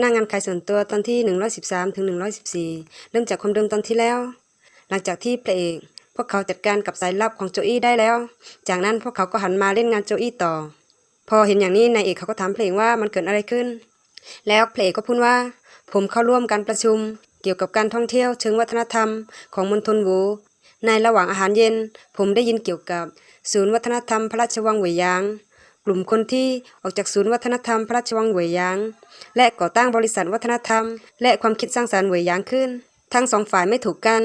พนักงานขายส่วนตัวตอนที่ 113ถึง114 เริ่มจากความเดิมตอนที่แล้ว หลังจากที่พระเอกพวกเขาจัดการกับสายลับของโจอี้ได้แล้ว จากนั้นพวกเขาก็หันมาเล่นงานโจอี้ต่อ พอเห็นอย่างนี้นายเอกเขาก็ถามเพลงว่ามันเกิดอะไรขึ้น แล้วเพลงก็พูดว่า ผมเข้าร่วมการประชุม เกี่ยวกับการท่องเที่ยวเชิงวัฒนธรรมของมณฑลวูในระหว่างอาหารเย็น ผมได้ยินเกี่ยวกับ ศูนย์วัฒนธรรมพระราชวังเหวยยาง ลุ่มคนที่ออกจากศูนย์วัฒนธรรมพระราชวังเหวยหยาง และก่อตั้งบริษัทวัฒนธรรม และความคิดสร้างสรรค์เหวยหยางขึ้น ทั้งสองฝ่ายไม่ถูกกัน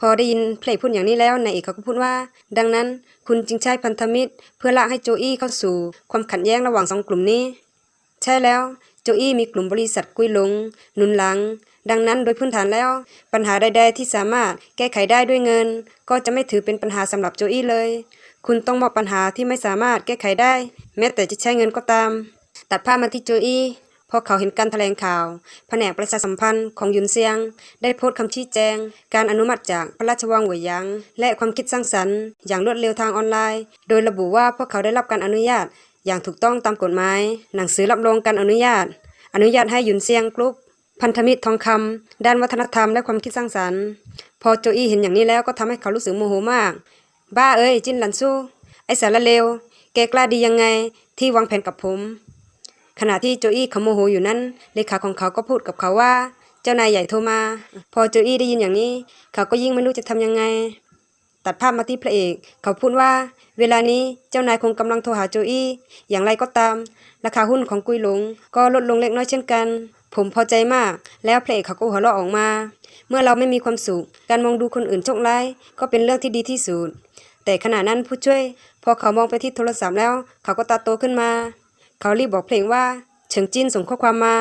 พอได้ยินเพลงพูดอย่างนี้แล้วนายเอกเขาก็พูดว่า ดังนั้นคุณจึงใช้พันธมิตร เพื่อลากให้โจอี้เข้าสู่ ความขัดแย้งระหว่างสองกลุ่มนี้ ใช่แล้วโจอี้มีกลุ่มบริษัทกุ้ยหลงหนุนหลัง ดังนั้นโดยพื้นฐานแล้ว ปัญหาใดๆที่สามารถแก้ไขได้ด้วยเงิน ก็จะไม่ถือเป็นปัญหาสำหรับโจอี้เลย คุณต้องมอบปัญหาที่ไม่สามารถแก้ไขได้ แม้แต่จะใช้เงินก็ตาม ตัดภาพมาที่โจอี้พอเขาเห็นการแถลงข่าว แผนกประชาสัมพันธ์ของยุนเซียง ได้โพสต์คำชี้แจง การอนุมัติจากพระราชวังหวยหยางและความคิดสร้างสรรค์ อย่างรวดเร็วทางออนไลน์ โดยระบุว่าพวกเขาได้รับการอนุญาต อย่างถูกต้องตามกฎหมาย หนังสือรับรองการอนุญาต อนุญาตให้ยุนเซียงกรุ๊ปพันธมิตรทองคำด้านวัฒนธรรมและความคิดสร้างสรรค์ พอโจอี้เห็นอย่างนี้แล้วก็ทำให้เขารู้สึกโมโหมาก บ้าเอ้ยจินหลันสู้ ไอสารเลว แกกล้าดียังไงที่วางแผนกับผม ขณะที่โจอี้เขาโมโหอยู่นั้น เลขาของเขาก็พูดกับเขาว่า เจ้านายใหญ่โทรมา พอโจอี้ได้ยินอย่างนี้ เขาก็ยิ่งไม่รู้จะทำยังไง ตัดภาพมาที่พระเอก เขาพูดว่า เวลานี้เจ้านายคงกำลังโทรหาโจอี้ อย่างไรก็ตาม ราคาหุ้นของกุยหลงก็ลดลงเล็กน้อยเช่นกัน ผมพอใจมาก แล้วพระเอกเขาก็หัวเราะออกมา เมื่อเราไม่มีความสุข การมองดูคนอื่นโชคร้ายก็เป็นเรื่องที่ดีที่สุด แต่ขณะนั้นผู้ช่วย พอเขามองไปที่โทรศัพท์แล้ว เขาก็ตาโตขึ้นมา เขารีบบอกเพลงว่า เฉิงจินส่งข้อความมา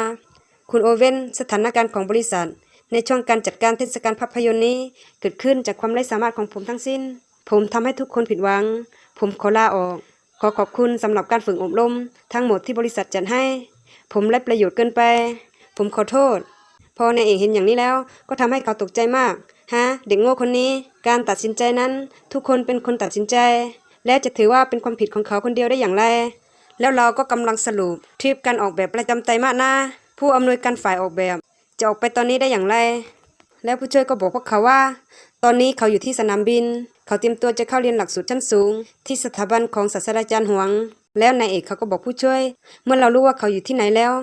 คุณโอเว่นสถานการณ์ของบริษัท ในช่วงการจัดการเทศกาลภาพยนตร์นี้ เกิดขึ้นจากความไร้สามารถของผมทั้งสิ้น ผมทำให้ทุกคนผิดหวัง ผมขอลาออก ขอขอบคุณสำหรับการฝึกอบรม ทั้งหมดที่บริษัทจัดให้ ผมไร้ประโยชน์เกินไป ผมขอโทษ พอนายเอกเห็นอย่างนี้แล้ว ก็ทำให้เขาตกใจมาก ฮะ เด็กโง่คนนี้ การตัดสินใจนั้น ทุกคนเป็นคนตัดสินใจ และจะถือว่าเป็นความผิดของเขาคนเดียวได้อย่างไร แล้วเราก็กำลังสรุปทริปการออกแบบประจำไตรมาสหน้า ผู้อำนวยการฝ่ายออกแบบ จะออกไปตอนนี้ได้อย่างไร แล้วผู้ช่วยก็บอกพวกเขาว่า ตอนนี้เขาอยู่ที่สนามบิน เขาเตรียมตัวจะเข้าเรียนหลักสูตรชั้นสูง ที่สถาบันของศาสตราจารย์หวง แล้วนายเอกเขาก็บอกผู้ช่วย เมื่อเรารู้ว่าเขาอยู่ที่ไหนแล้ว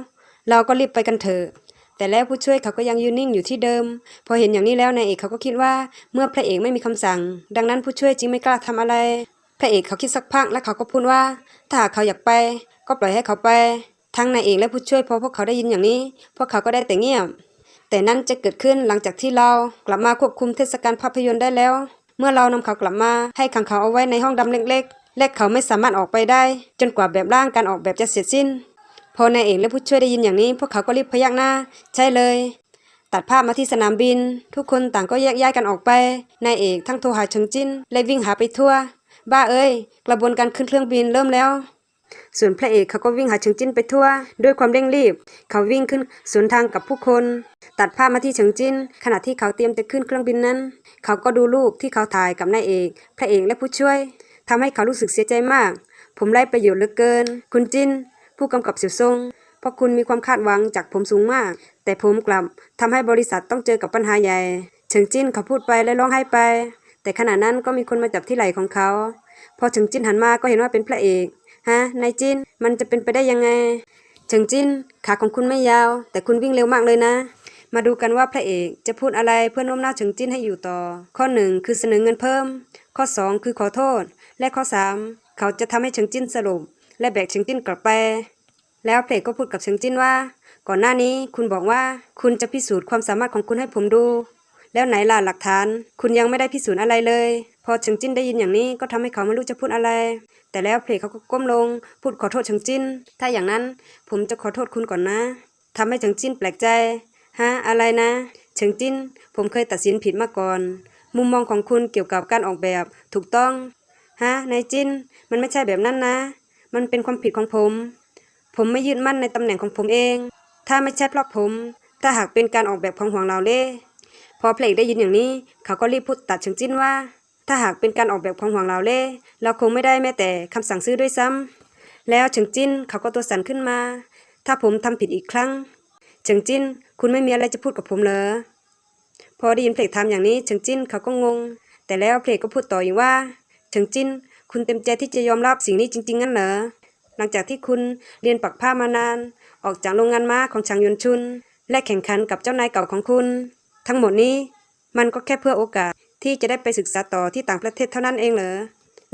เราก็รีบไปกันเถอะแต่แล้วผู้ช่วยเขาก็ยังยืนนิ่งอยู่ที่เดิม พอเห็นอย่างนี้แล้วนายเอกเขาก็คิดว่าเมื่อพระเอกไม่มีคำสั่ง ดังนั้นผู้ช่วยจึงไม่กล้าทำอะไร พระเอกเขาคิดสักพักแล้วเขาก็พูดว่า ถ้าหากเขาอยากไป ก็ปล่อยให้เขาไป ทั้งนายเอกและผู้ช่วยพอพวกเขาได้ยินอย่างนี้ พวกเขาก็ได้แต่เงียบ แต่นั่นจะเกิดขึ้นหลังจากที่เรากลับมาควบคุมเทศกาลภาพยนตร์ได้แล้ว เมื่อเรานำเขากลับมาให้ขังเขาเอาไว้ในห้องดำเล็ก ๆ และเขาไม่สามารถออกไปได้ จนกว่าแบบร่างการออกแบบจะเสร็จสิ้น พอนายเอกและผู้ช่วยได้ยินอย่างนี้ พวกเขาก็รีบพยักหน้า ใช่เลย ตัดภาพมาที่สนามบิน ทุกคนต่างก็แยกย้ายกันออกไปนายเอกทั้งโทรหาเฉิงจิ้นและวิ่งหาไปทั่ว บ้าเอ้ย กระบวนการขึ้นเครื่องบินเริ่มแล้ว ส่วนพระเอกเขาก็วิ่งหาเฉิงจิ้นไปทั่ว ด้วยความเร่งรีบ เขาวิ่งขึ้นสวนทางกับผู้คน ตัดภาพมาที่เฉิงจิ้น ขณะที่เขาเตรียมจะขึ้นเครื่องบินนั้น เขาก็ดูรูปที่เขาถ่ายกับนายเอก พระเอกและผู้ช่วยทำให้เขารู้สึกเสียใจมากผมไร้ประโยชน์เหลือเกิน คุณจิน ผู้กำกับเสี่ยวซงเพราะคุณมีความคาดหวังจากผมสูงมาก แต่ผมกลับทำให้บริษัทต้องเจอกับปัญหาใหญ่ เฉิงจิ้นเขาพูดไปและร้องไห้ไป แต่ขณะนั้นก็มีคนมาจับที่ไหล่ของเขา พอเฉิงจิ้นหันมาก็เห็นว่าเป็นพระเอก ฮะ นายจิ้น มันจะเป็นไปได้ยังไง เฉิงจิ้น ขาของคุณไม่ยาว แต่คุณวิ่งเร็วมากเลยนะ มาดูกันว่าพระเอกจะพูดอะไรเพื่อโน้มน้าวเฉิงจิ้นให้อยู่ต่อ ข้อหนึ่งคือเสนอเงินเพิ่ม ข้อสองคือขอโทษ และข้อสามเขาจะทำให้เฉิงจิ้นสรุปและแบกเฉิงจิ้นกลับไป แล้วเพลก็พูดกับเฉิงจิ้นว่า ก่อนหน้านี้คุณบอกว่าคุณจะพิสูจน์ความสามารถของคุณให้ผมดู แล้วไหนล่ะหลักฐาน คุณยังไม่ได้พิสูจน์อะไรเลย พอเฉิงจิ้นได้ยินอย่างนี้ก็ทำให้เขาไม่รู้จะพูดอะไร แต่แล้วเพลเขาก็ก้มลง พูดขอโทษเฉิงจิ้น ถ้าอย่างนั้นผมจะขอโทษคุณก่อนนะทำให้เฉิงจิ้นแปลกใจฮะอะไรนะ เฉิงจิ้น ผมเคยตัดสินผิดมาก่อน มุมมองของคุณเกี่ยวกับการออกแบบถูกต้องฮะนายจิ้น มันไม่ใช่แบบนั้นนะ มันเป็นความผิดของผม ผมไม่ยึดมั่นในตำแหน่งของผมเอง ถ้าไม่ใช่เพราะผม ถ้าหากเป็นการออกแบบของหวงเราเล่พอเพลงได้ยินอย่างนี้ เขาก็รีบพูดตัดเฉิงจิ้นว่า ถ้าหากเป็นการออกแบบของหวงเราเล่เราคงไม่ได้แม้แต่คำสั่งซื้อด้วยซ้ำแล้วเฉิงจิ้นเขาก็ตัวสั่นขึ้นมา ถ้าผมทำผิดอีกครั้งเฉิงจิ้น คุณไม่มีอะไรจะพูดกับผมเหรอพอได้ยินเพลงถามอย่างนี้เฉิงจิ้นเขาก็งง แต่แล้วเพลงก็พูดต่ออีกว่าเฉิงจิ้น คุณเต็มใจที่จะยอมรับสิ่งนี้จริงๆงั้นเหรอ หลังจากที่คุณเรียนปักผ้ามานาน ออกจากโรงงานม้าของชางยนชุน และแข่งขันกับเจ้านายเก่าของคุณ ทั้งหมดนี้มันก็แค่เพื่อโอกาสที่จะได้ไปศึกษาต่อที่ต่างประเทศเท่านั้นเองเหรอ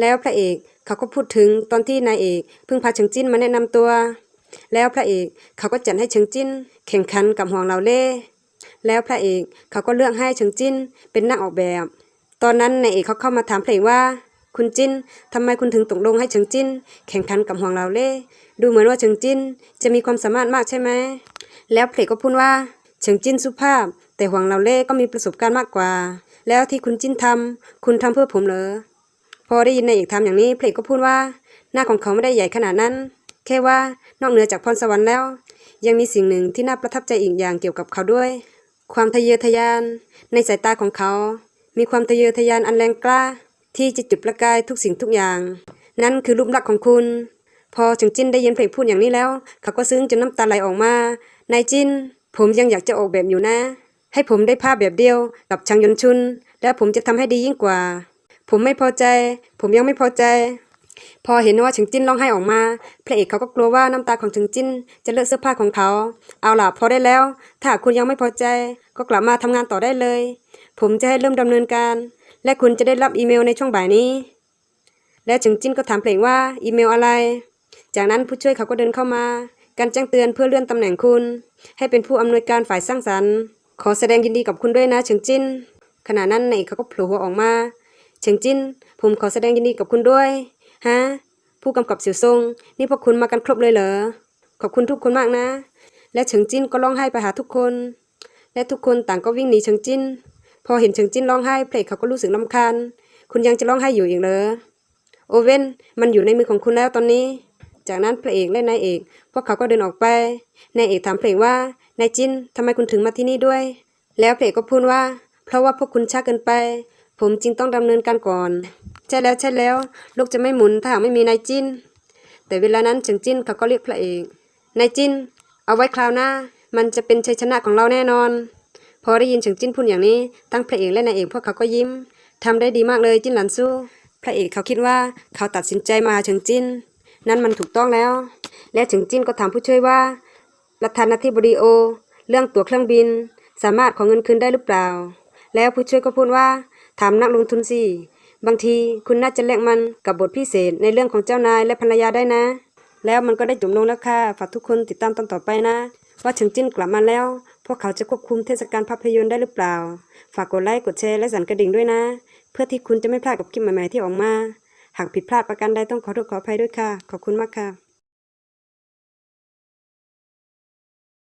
แล้วพระเอกเขาก็พูดถึงตอนที่นายเอกเพิ่งพาเฉิงจิ้นมาแนะนำตัว แล้วพระเอกเขาก็จัดให้เฉิงจิ้น แข่งขันกับหวงเหลาเล่ แล้วพระเอกเขาก็เลือกให้เฉิงจิ้นเป็นนักออกแบบ ตอนนั้นนายเอกเขาเข้ามาถามเพลงว่า คุณจินทำไมคุณถึงตกลงให้เฉิงจินแข่งขันกับหวงเหลาเล่ ดูเหมือนว่าเฉิงจินจะมีความสามารถมากใช่ไหม แล้วเพลก็พูดว่าเฉิงจินสุภาพ แต่หวงเหลาเล่ก็มีประสบการณ์มากกว่า แล้วที่คุณจินทำคุณทำเพื่อผมเหรอ พอได้ยินนายเอกทำอย่างนี้เพลก็พูดว่า หน้าของเขาไม่ได้ใหญ่ขนาดนั้น แค่ว่านอกเหนือจากพรสวรรค์แล้ว ยังมีสิ่งหนึ่งที่น่าประทับใจอีกอย่างเกี่ยวกับเขาด้วย ความทะเยอทะยาน ในสายตาของเขา มีความทะเยอทะยานอันแรงกล้า ที่จะจุดประกายทุกสิ่งทุกอย่าง นั่นคือรูปลักษณ์ของคุณ พอถึงจินได้ยินเพลงพูดอย่างนี้แล้ว เขาก็ซึ้งจนน้ำตาไหลออกมานายจิน ผมยังอยากจะออกแบบอยู่นะ ให้ผมได้ภาพแบบเดียวกับชางยนชุน แล้วผมจะทำให้ดียิ่งกว่า ผมไม่พอใจ ผมยังไม่พอใจ พอเห็นว่าเฉิงจิ้นร้องไห้ออกมา พระเอกเขาก็กลัวว่าน้ำตาของเฉิงจิ้น จะเลอะเสื้อผ้าของเขา เอาล่ะพอได้แล้ว ถ้าคุณยังไม่พอใจ ก็กลับมาทำงานต่อได้เลย ผมจะให้เริ่มดำเนินการ และคุณจะได้รับอีเมลในช่วงบ่ายนี้ และเฉิงจิ้นก็ถามเพลงว่าอีเมลอะไร จากนั้นผู้ช่วยเขาก็เดินเข้ามา การแจ้งเตือนเพื่อเลื่อนตำแหน่งคุณ ให้เป็นผู้อำนวยการฝ่ายสร้างสรรค์ ขอแสดงยินดีกับคุณด้วยนะเฉิงจิ้น ขณะนั้นนายเอกเขาก็โผล่หัวออกมาเฉิงจิ้น ผมขอแสดงยินดีกับคุณด้วยฮะผู้กำกับเสี่ยวซงนี่พวกคุณมากันครบเลยเหรอขอบคุณทุกคนมากนะ และเฉิงจิ้นก็ร้องไห้ไปหาทุกคน และทุกคนต่างก็วิ่งหนีเฉิงจิ้น พอเห็นเฉิงจิ้นร้องไห้เพลงเขาก็รู้สึกรำคาญ คุณยังจะร้องไห้อยู่อีกเหรอ โอเว่น มันอยู่ในมือของคุณแล้วตอนนี้ จากนั้นพระเอกและนายเอก พวกเขาก็เดินออกไป นายเอกถามเพลงว่านายจินทำไมคุณถึงมาที่นี่ด้วย แล้วเพลงก็พูดว่า เพราะว่าพวกคุณช้าเกินไป ผมจึงต้องดำเนินการก่อน ใช่แล้วใช่แล้วโลกจะไม่หมุนถ้าหากไม่มีนายจิน แต่เวลานั้นเฉิงจินเขาก็เรียกพระเอก นายจิน เอาไว้คราวหน้า มันจะเป็นชัยชนะของเราแน่นอน อได้ยินเฉิงจินพูดอย่างนี้ทั้งพระเอกและนายเอกพวกเขาก็ยิ้มทำได้ดีมากเลยจินหลันสู้ พระเอกเขาคิดว่าเขาตัดสินใจมาหาเฉิงจินนั่นมันถูกต้องแล้ว และเฉิงจินก็ถามผู้ช่วยว่าประธานาธิบดีโอ เรื่องตั๋วเครื่องบิน สามารถขอเงินคืนได้หรือเปล่า แล้วผู้ช่วยก็พูดว่า ถามนักลงทุนสิบางทีคุณน่าจะแลกมันกับบทพิเศษในเรื่องของเจ้านายและภรรยาได้นะ แล้วมันก็ได้จบลงแล้วค่ะฝากทุกคนติดตามตอนต่อไปนะ ว่าเฉิงจิ้นกลับมาแล้ว พวกเขาจะควบคุมเทศกาลภาพยนตร์ได้หรือเปล่า ฝากกดไลค์กดแชร์และสั่นกระดิ่งด้วยนะ เพื่อที่คุณจะไม่พลาดกับคลิปใหม่ๆที่ออกมา หากผิดพลาดประการใดต้องขอโทษขออภัยด้วยค่ะ ขอบคุณมากค่ะ